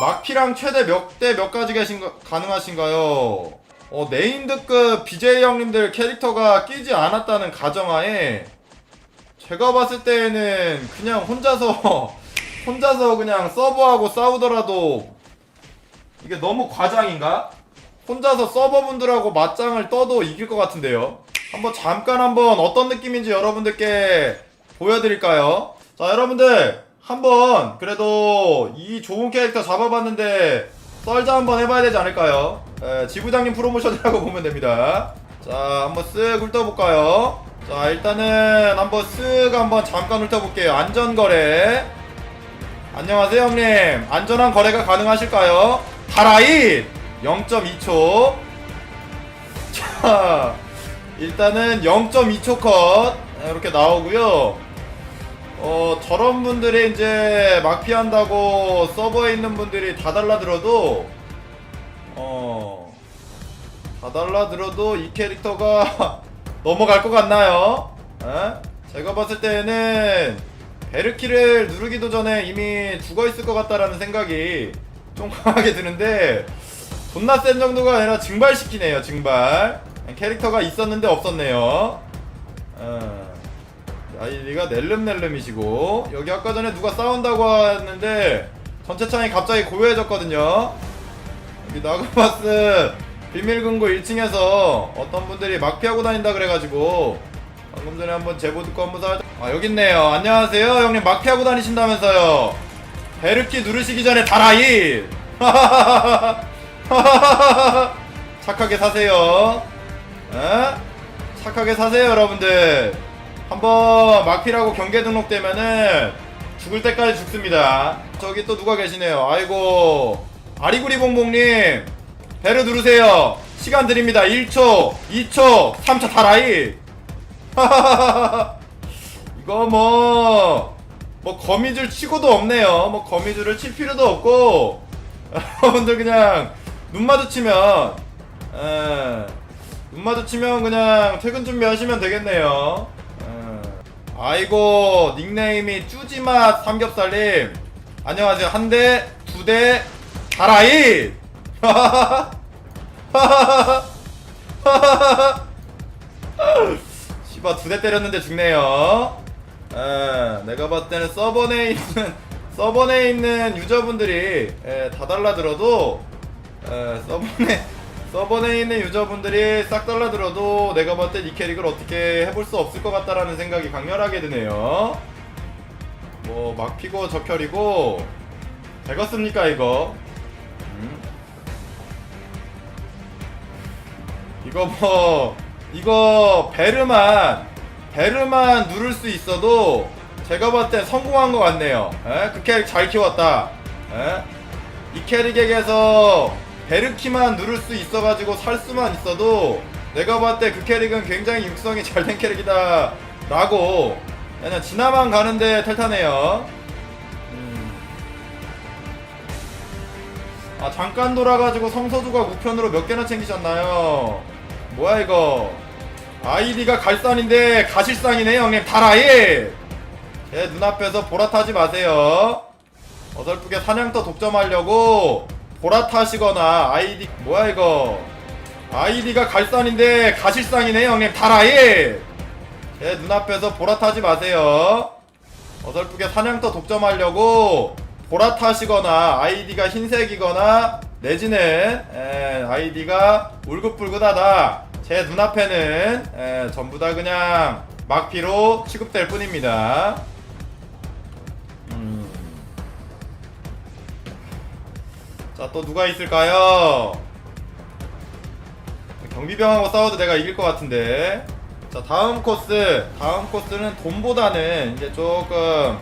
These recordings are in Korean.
막피랑 최대 몇 대 몇 가지 거, 가능하신가요? 어, 네임드급 BJ 형님들 캐릭터가 끼지 않았다는 가정하에 제가 봤을 때는 그냥 혼자서 혼자서 그냥 서버하고 싸우더라도 이게 너무 과장인가? 혼자서 서버분들하고 맞짱을 떠도 이길 것 같은데요. 한번 잠깐 한번 어떤 느낌인지 여러분들께 보여드릴까요? 자, 여러분들 한번 그래도 이 좋은 캐릭터 잡아봤는데 썰자 한번 해봐야 되지 않을까요? 에, 지부장님 프로모션이라고 보면 됩니다. 자, 한번 쓱 훑어볼까요? 자, 일단은 한번 쓱 한번 잠깐 훑어볼게요. 안전거래. 안녕하세요, 형님. 안전한 거래가 가능하실까요? 다라잇! 0.2초. 자, 일단은 0.2초 컷. 이렇게 나오고요. 어, 저런 분들이 이제 막피한다고 서버에 있는 분들이 다 달라들어도, 어, 다 달라들어도 이 캐릭터가 넘어갈 것 같나요? 에? 제가 봤을 때는 베르키를 누르기도 전에 이미 죽어 있을 것 같다라는 생각이 좀 강하게 드는데 존나 센 정도가 아니라 증발시키네요 증발 캐릭터가 있었는데 없었네요 어. 아이디가 넬름넬름이시고 여기 아까 전에 누가 싸운다고 했는데 전체 창이 갑자기 고요해졌거든요. 여기 나그마스 비밀금고 1층에서 어떤 분들이 막 피하고 다닌다 그래가지고 방금 전에 한번 제보 듣고 한번 살짝 아 여기 있네요. 안녕하세요. 형님 막 피하고 다니신다면서요. 베르키 누르시기 전에 다라이! 착하게 사세요. 에? 착하게 사세요 여러분들 한번 막피라고 경계 등록되면은 죽을 때까지 죽습니다. 저기 또 누가 계시네요. 아이고 아리구리 봉봉님 배를 누르세요. 시간 드립니다. 1초 2초 3초 다라이. 이거 뭐, 뭐 거미줄 치고도 없네요. 뭐 거미줄을 칠 필요도 없고, 여러분들 그냥 눈 마주치면, 에, 눈 마주치면 그냥 퇴근 준비하시면 되겠네요. 에. 아이고, 닉네임이 쭈지맛 삼겹살님. 안녕하세요. 한 대, 두 대, 다라이! 씨바 두 대 때렸는데 죽네요. 에, 내가 봤을 때는 서버 내에 있는 서버 내에 있는 유저분들이 에, 다 달라들어도 에, 서버 내 서버 내에 있는 유저분들이 싹 달라들어도 내가 봤을 때이 캐릭을 어떻게 해볼 수 없을 것 같다라는 생각이 강렬하게 드네요. 뭐 막피고 적혈이고 되겠습니까 이거? 음? 이거 뭐 이거 베르만 베르만 누를 수 있어도 제가 봤을 땐 성공한 것 같네요. 에? 그 캐릭 잘 키웠다. 에? 이 캐릭에게서 베르키만 누를 수 있어가지고 살 수만 있어도 내가 봤을 때 그 캐릭은 굉장히 육성이 잘 된 캐릭이다 라고 그냥 지나만 가는데 탈타네요. 음. 아 잠깐 돌아가지고 성서두가 우편으로 몇 개나 챙기셨나요? 뭐야 이거 아이디가 갈산인데 가실상이네 형님 다라이 제 눈앞에서 보라 타지 마세요 어설프게 사냥터 독점하려고 보라타시거나 아이디 뭐야 이거? 아이디가 갈산인데 가실상이네 형님. 다라이! 제 눈앞에서 보라타지 마세요. 어설프게 사냥터 독점하려고 보라타시거나 아이디가 흰색이거나 내지는 에, 아이디가 울긋불긋하다. 제 눈앞에는 에, 전부 다 그냥 막피로 취급될 뿐입니다 자 또 누가 있을까요? 경비병하고 싸워도 내가 이길 것 같은데. 자 다음 코스. 다음 코스는 돈보다는 이제 조금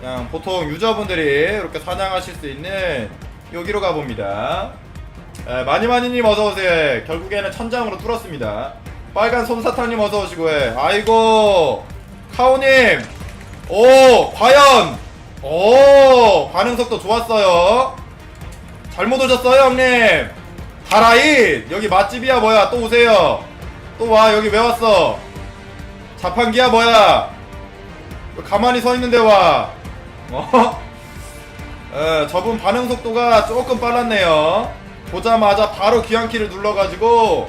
그냥 보통 유저분들이 이렇게 사냥하실 수 있는 여기로 가봅니다. 에, 마니마니님 어서오세요. 결국에는 천장으로 뚫었습니다. 빨간 솜사탕님 어서오시고 해 아이고 카오님. 오 과연. 오 반응 속도 좋았어요 잘못 오셨어요 형님 다라잇 여기 맛집이야 뭐야 또 오세요 또 와 여기 왜 왔어 자판기야 뭐야 왜 가만히 서 있는데 와 어? 에, 저분 반응 속도가 조금 빨랐네요. 보자마자 바로 귀환키를 눌러가지고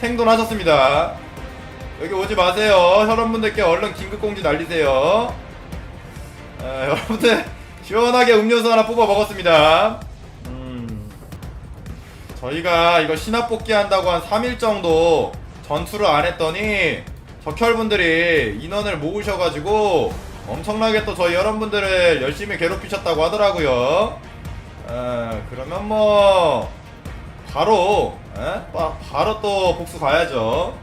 생존하셨습니다. 여기 오지 마세요. 혈원분들께 얼른 긴급공지 날리세요. 에, 여러분들 시원하게 음료수 하나 뽑아 먹었습니다. 음, 저희가 이거 신압 복귀 한다고 한 3일 정도 전투를 안 했더니 적혈분들이 인원을 모으셔가지고 엄청나게 또 저희 여러분들을 열심히 괴롭히셨다고 하더라고요. 에, 그러면 뭐 바로 에? 바, 바로 또 복수 가야죠.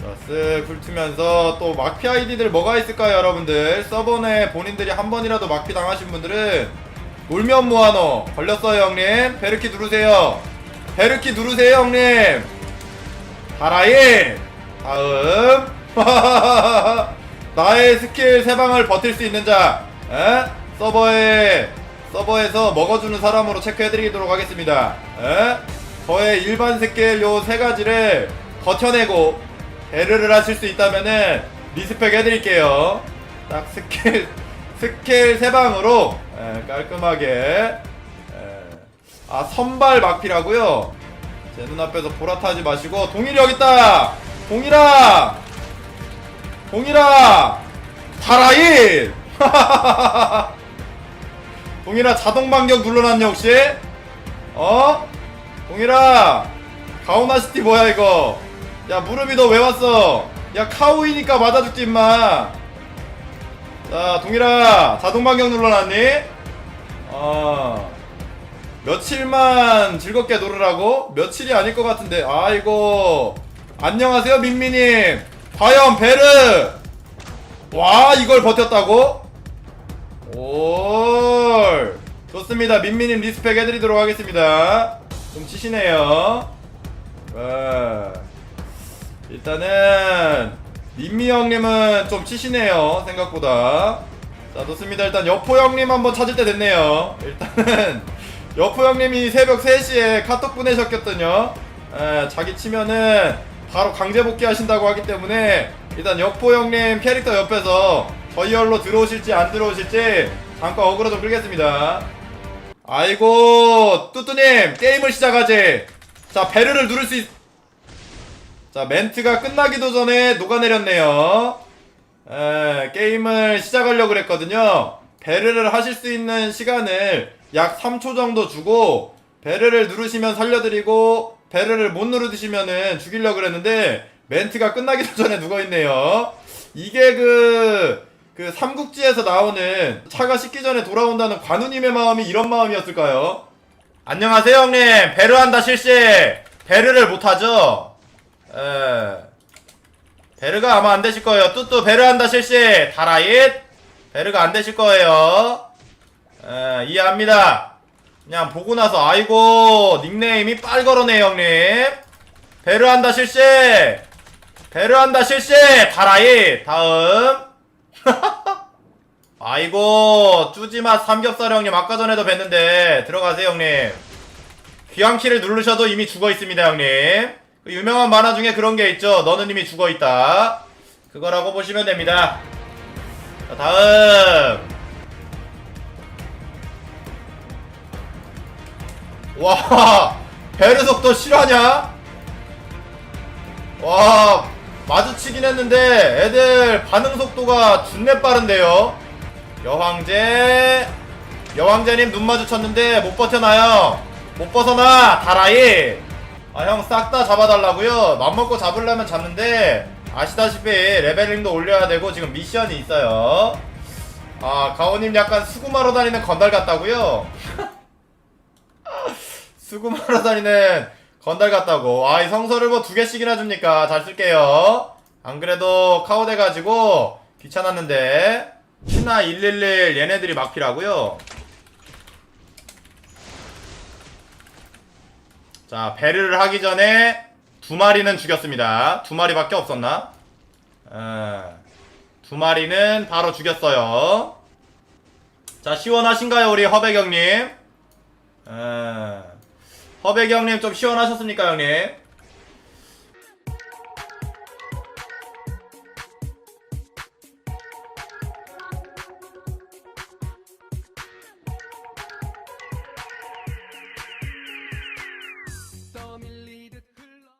자, 쓱 훑으면서 또 막피 아이디들 뭐가 있을까요, 여러분들? 서버내 본인들이 한 번이라도 막피 당하신 분들은 울면 뭐하노? 걸렸어요, 형님. 베르키 누르세요. 베르키 누르세요, 형님. 다라인. 다음. 나의 스킬 세 방을 버틸 수 있는 자, 에? 서버에 서버에서 먹어주는 사람으로 체크해드리도록 하겠습니다. 에? 저의 일반 스킬 요 세 가지를 버텨내고 배르를 하실 수 있다면은 리스펙 해드릴게요. 딱 스킬 스킬 세 방으로 에, 깔끔하게. 에, 아 선발 막피라고요. 제 눈앞에서 보라타지 마시고 동일이 여기 있다. 동일아. 동일아. 파라인. 동일아 자동 반격 눌러놨냐 혹시? 어? 동일아 가오나시티 뭐야 이거 야 무릎이 너 왜 왔어 야 카우이니까 맞아줄게 임마 자 동일아 자동 반격 눌러놨니? 어 며칠만 즐겁게 놀으라고? 며칠이 아닐 것 같은데. 아이고 안녕하세요 민미님. 과연 베르 와 이걸 버텼다고? 올. 좋습니다. 민미님 리스펙 해드리도록 하겠습니다. 좀 치시네요. 네. 일단은 민미 형님은 좀 치시네요 생각보다. 자 좋습니다. 일단 여포 형님 한번 찾을 때 됐네요. 일단은 여포 형님이 새벽 3시에 카톡 보내셨거든요. 에, 자기 치면은 바로 강제 복귀 하신다고 하기 때문에 일단 여포 형님 캐릭터 옆에서 저희 열로 들어오실지 안 들어오실지 잠깐 어그로 좀 끌겠습니다. 아이고 뚜뚜님 게임을 시작하지. 자 베르를 누를 수 있... 자 멘트가 끝나기도 전에 녹아내렸네요. 에, 게임을 시작하려고 그랬거든요. 베르를 하실 수 있는 시간을 약 3초 정도 주고 베르를 누르시면 살려드리고 베르를 못 누르시면은 죽이려고 그랬는데 멘트가 끝나기도 전에 누워있네요. 이게 그... 그 삼국지에서 나오는 차가 식기 전에 돌아온다는 관우님의 마음이 이런 마음이었을까요? 안녕하세요 형님. 베르한다 실시. 베르를 못하죠? 에. 베르가 아마 안 되실 거예요. 뚜뚜 베르한다 실시. 다라잇. 베르가 안 되실 거예요 에 이해합니다. 그냥 보고 나서 아이고 닉네임이 빨거러네 형님. 베르한다 실시. 베르한다 실시. 다라잇 다음. 아이고 쭈지맛 삼겹살 형님 아까 전에도 뵀는데. 들어가세요 형님. 귀환키를 누르셔도 이미 죽어 있습니다 형님. 그 유명한 만화 중에 그런 게 있죠. 너는 이미 죽어 있다. 그거라고 보시면 됩니다. 자 다음 와 베르 속도 실화냐? 와 마주치긴 했는데 애들 반응 속도가 준내 빠른데요? 여황제 여황제님 눈 마주쳤는데 못 버텨나요. 못 벗어나 다라이. 아 형 싹 다 잡아달라고요? 맘먹고 잡으려면 잡는데 아시다시피 레벨링도 올려야 되고 지금 미션이 있어요. 아 가오님 약간 수구마로 다니는 건달 같다고요 수구마로 다니는 건달 같다고. 아 이 성서를 뭐 두 개씩이나 줍니까? 잘 쓸게요. 안 그래도 카오 돼가지고 귀찮았는데 신나 111 얘네들이 막피라고요? 자 베르를 하기 전에 두 마리는 죽였습니다. 두 마리밖에 없었나? 에, 두 마리는 바로 죽였어요. 자 시원하신가요 우리 허백형님? 에, 허백형님 좀 시원하셨습니까 형님